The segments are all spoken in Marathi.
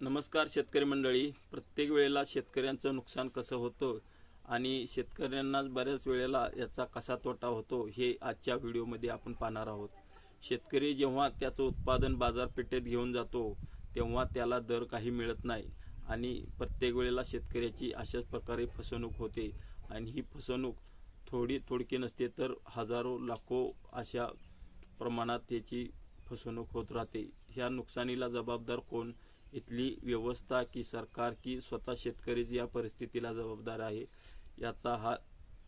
नमस्कार शेतकरी मंडळी. प्रत्येक वेळेला शेतकऱ्यांचं नुकसान कसं होतं आणि शेतकऱ्यांनाच बऱ्याच वेळेला याचा कसा तोटा होतो हे आजच्या व्हिडिओमध्ये आपण पाहणार आहोत. शेतकरी जेव्हा त्याचं उत्पादन बाजारपेठेत घेऊन जातो तेव्हा त्याला दर काही मिळत नाही आणि प्रत्येक वेळेला शेतकऱ्याची अशाच प्रकारे फसवणूक होते आणि ही फसवणूक थोडी थोडकी नसते तर हजारो लाखो अशा प्रमाणात त्याची फसवणूक होत राहते. ह्या नुकसानीला जबाबदार कोण? इथली व्यवस्था की सरकार की स्वतः शेतकरीच या परिस्थितीला जबाबदार आहे याचा हा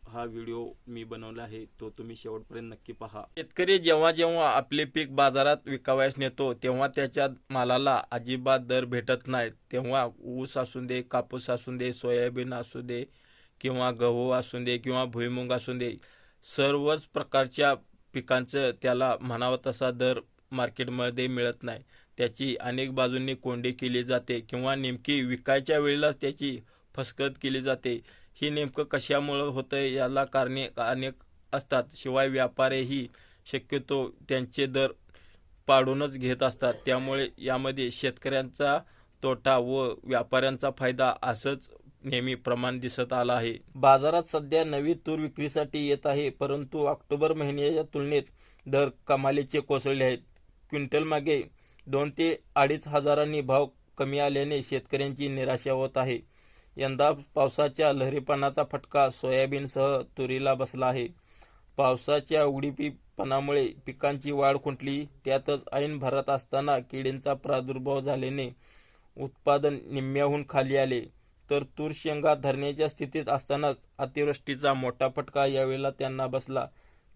हा व्हिडिओ मी बनवला आहे तो तुम्ही शेवटपर्यंत नक्की पहा. शेतकरी जेव्हा जेव्हा आपले पीक बाजारात विकावयास नेतो तेव्हा त्याच्या मालाला अजिबात दर भेटत नाही. तेव्हा ऊस असू दे कापूस असू दे सोयाबीन असू दे किंवा गहू असू दे किंवा भुईमुंग असू दे सर्वच प्रकारच्या पिकांचं त्याला म्हणावा तसा दर मार्केटमध्ये मिळत नाही. त्याची अनेक बाजूंनी कोंडी केली जाते किंवा नेमकी विकायच्या वेळेलाच त्याची फसगत केली जाते. ही नेमकं कशामुळं होतं याला कारणे अनेक असतात. शिवाय व्यापारीही शक्यतो त्यांचे दर पाडूनच घेत असतात. त्यामुळे यामध्ये शेतकऱ्यांचा तोटा व व्यापाऱ्यांचा फायदा असंच नेहमी प्रमाण दिसत आलं आहे. बाजारात सध्या नवी तूर विक्रीसाठी येत आहे परंतु ऑक्टोबर महिन्याच्या तुलनेत दर कमालीचे कोसळले आहेत. क्विंटलमागे दोन ते अडीच हजारांनी भाव कमी आल्याने शेतकऱ्यांची निराशा होत आहे. यंदा पावसाच्या लहरीपणाचा फटका सोयाबीनसह तुरीला बसला आहे. पावसाच्या उडीपीपणामुळे पिकांची वाढ खुंटली त्यातच ऐन भरत असताना किडींचा प्रादुर्भाव झाल्याने उत्पादन निम्म्याहून खाली आले. तर तूर शेंगा धरण्याच्या स्थितीत असतानाच अतिवृष्टीचा मोठा फटका यावेळेला त्यांना बसला.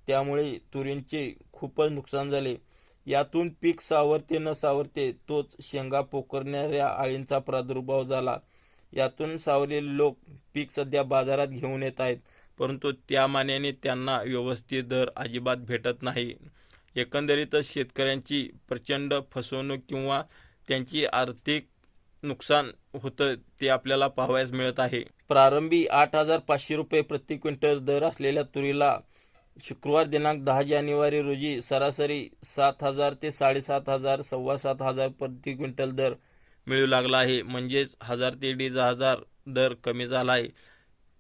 त्यामुळे तुरींचे खूपच नुकसान झाले. यातून पीक सावरते न सावरते तोच शेंगा पोखरणाऱ्या आळींचा प्रादुर्भाव झाला. यातून सावरलेले लोक पीक सध्या बाजारात घेऊन येत आहेत परंतु त्या मानाने त्यांना व्यवस्थित दर अजिबात भेटत नाही. एकंदरीतच शेतकऱ्यांची प्रचंड फसवणूक किंवा त्यांची आर्थिक नुकसान होतं ते आपल्याला पाहावयास मिळत आहे. प्रारंभी आठ हजार पाचशे रुपये प्रति क्विंटल दर असलेल्या तुरीला शुक्रवार दिनांक दहा जानेवारी रोजी सरासरी सात हजार ते साडेसात हजार सव्वा सात हजार प्रति क्विंटल दर मिळू लागला आहे. म्हणजेच हजार ते दीड हजार दर कमी झाला आहे.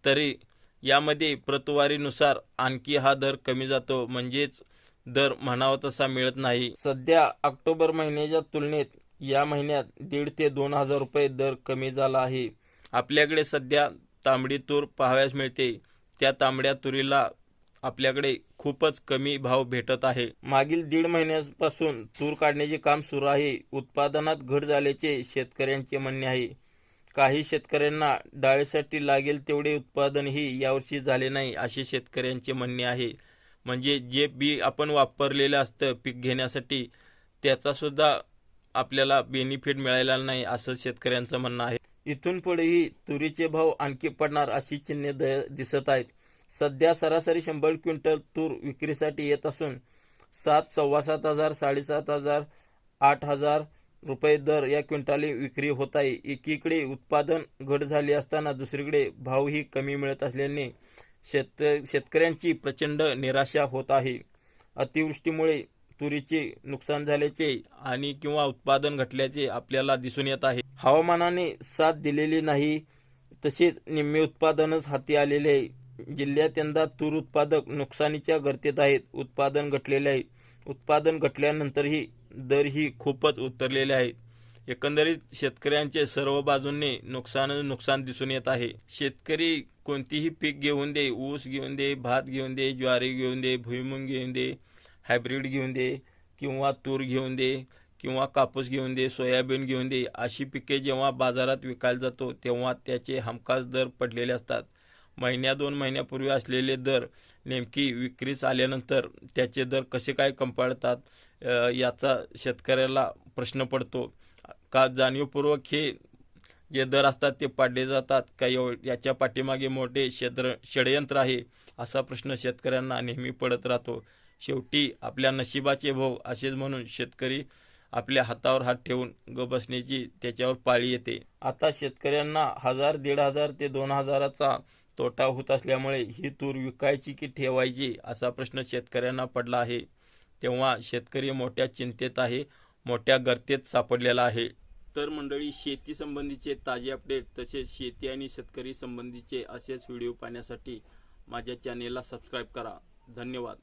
तरी यामध्ये प्रतवारीनुसार आणखी हा दर कमी जातो. म्हणजेच दर म्हणावा तसा मिळत नाही. सध्या ऑक्टोबर महिन्याच्या तुलनेत या महिन्यात दीड ते दोन हजार रुपये दर कमी झाला आहे. आपल्याकडे सध्या तांबडी तूर पाहावयास मिळते. त्या तांबड्या तुरीला आपल्याकडे खूपच कमी भाव भेटत आहे. मागील दीड महिन्यापासून तूर काढण्याचे काम सुरू आहे. उत्पादनात घट झाल्याचे शेतकऱ्यांचे म्हणणे आहे. काही शेतकऱ्यांना डाळीसाठी लागेल तेवढे उत्पादनही यावर्षी झाले नाही असे शेतकऱ्यांचे म्हणणे आहे. म्हणजे जे बी आपण वापरलेलं असतं पीक घेण्यासाठी त्याचा सुद्धा आपल्याला बेनिफिट मिळायला नाही असं शेतकऱ्यांचं म्हणणं आहे. इथून पुढेही तुरीचे भाव आणखी पडणार अशी चिन्हे द- दिसत आहेत. सध्या सरासरी शंभर क्विंटल तूर विक्रीसाठी येत असून सात सव्वा सात हजार साडेसात हजार आठ हजार रुपये दर या क्विंटाली विक्री होत आहे. एकीकडे उत्पादन घट झाली असताना दुसरीकडे भावही कमी मिळत असल्याने शेत शेतकऱ्यांची प्रचंड निराशा होत आहे. अतिवृष्टीमुळे तुरीचे नुकसान झाल्याचे आणि किंवा उत्पादन घटल्याचे आपल्याला दिसून येत आहे. हवामानाने साथ दिलेली नाही तसेच निम्मे उत्पादनच हाती आलेले आहे. जिल्ह्यात यंदा तूर उत्पादक नुकसानीच्या गर्तेत आहेत. उत्पादन घटलेले आहे. उत्पादन घटल्यानंतरही दरही खूपच उतरलेले आहेत एकंदरीत शेतकऱ्यांचे सर्व बाजूंनी नुकसान नुकसान दिसून येत आहे. शेतकरी कोणतीही पीक घेऊन दे ऊस घेऊन दे भात घेऊन दे ज्वारी घेऊन दे भुईमुंग घेऊन दे हायब्रीड घेऊन दे किंवा तूर घेऊन दे किंवा कापूस घेऊन दे सोयाबीन घेऊन दे अशी पिके जेव्हा बाजारात विकायला जातो तेव्हा त्याचे हमखास दर पडलेले असतात. महिन्या दोन महिन्यापूर्वी असलेले दर नेमकी विक्रीस आल्यानंतर त्याचे दर कसे काय कंपाळतात याचा शेतकऱ्याला प्रश्न पडतो. का जाणीवपूर्वक हे जे दर असतात ते पाडले जातात? का एव- याच्या पाठीमागे मोठे क्षेत्र षडयंत्र आहे? असा प्रश्न शेतकऱ्यांना नेहमी पडत राहतो. शेवटी आपल्या नशिबाचे भोग असेच म्हणून शेतकरी आपल्या हातावर हात ठेवून ग बसण्याची त्याच्यावर पाळी येते. आता शेतकऱ्यांना हजार दीड हजार ते दोन हजाराचा तोटा होत असल्यामुळे ही तूर विकायची की ठेवायची असा प्रश्न शेतकऱ्यांना पडला आहे. तेव्हा शेतकरी मोठ्या चिंतेत आहे मोठ्या गर्तेत सापडलेला आहे. तर मंडळी शेती संबंधीचे ताजे अपडेट तसेच शेती आणि शेतकरी संबंधीचे असेच व्हिडिओ पाहण्यासाठी माझ्या चॅनेलला सबस्क्राईब करा. धन्यवाद.